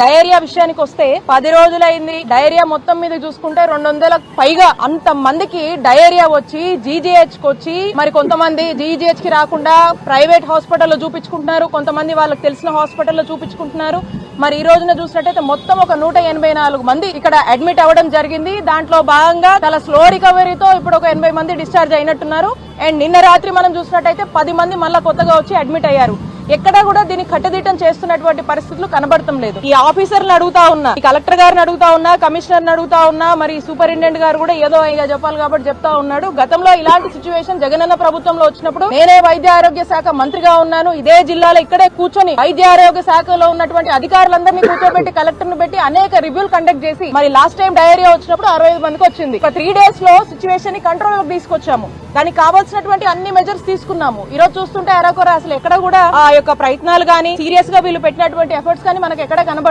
Diarrhoea విషయానికి వస్తే పది రోజులైంది. డయేరియా మొత్తం మీద చూసుకుంటే రెండు వందల పైగా అంత మందికి డయేరియా వచ్చి జీజీహెచ్కి వచ్చి మరి కొంతమంది జీజీహెచ్కి రాకుండా ప్రైవేట్ హాస్పిటల్లో చూపించుకుంటున్నారు. కొంతమంది వాళ్ళకి తెలిసిన హాస్పిటల్లో చూపించుకుంటున్నారు. మరి ఈ రోజున చూసినట్టయితే మొత్తం ఒక నూట ఎనభై నాలుగు మంది ఇక్కడ అడ్మిట్ అవ్వడం జరిగింది. దాంట్లో భాగంగా చాలా స్లో రికవరీతో ఇప్పుడు ఒక ఎనభై మంది డిశ్చార్జ్ అయినట్టున్నారు. అండ్ నిన్న రాత్రి మనం చూసినట్టయితే పది మంది మళ్ళా కొత్తగా వచ్చి అడ్మిట్ అయ్యారు. ఎక్కడా కూడా దీన్ని కట్టుదిట్టం చేస్తున్నటువంటి పరిస్థితులు కనబడటం లేదు. ఈ ఆఫీసర్లను అడుగుతా ఉన్నా ఈ కలెక్టర్ గారిని అడుగుతా ఉన్నా కమిషనర్ అడుగుతా ఉన్నా మరి సూపరింటెండెంట్ గారు కూడా ఏదో ఇక చెప్పాలి కాబట్టి చెప్తా ఉన్నాడు. గతంలో ఇలాంటి సిచ్యువేషన్ జగనన్న ప్రభుత్వంలో వచ్చినప్పుడు నేనే వైద్య ఆరోగ్య శాఖ మంత్రిగా ఉన్నాను. ఇదే జిల్లాలో ఇక్కడే కూర్చొని వైద్య ఆరోగ్య శాఖలో ఉన్నటువంటి అధికారులందరినీ కూర్చోబెట్టి కలెక్టర్ను పెట్టి అనేక రివ్యూలు కండక్ట్ చేసి మరి లాస్ట్ టైం డయేరియా వచ్చినప్పుడు అరవై ఐదు మందికి వచ్చింది. ఒక త్రీ డేస్లో సిచ్యువేషన్ని కంట్రోల్ తీసుకొచ్చాము. దానికి కావాల్సినటువంటి అన్ని మెజర్స్ తీసుకున్నాము. ఈ రోజు చూస్తుంటే అరాకొర అసలు ఎక్కడ కూడా యొక్క ప్రయత్నాలు గానీ సీరియస్గా వీళ్ళు పెట్టినటువంటి ఎఫర్ట్స్ కానీ మనకు ఎక్కడ కనబడుతుంది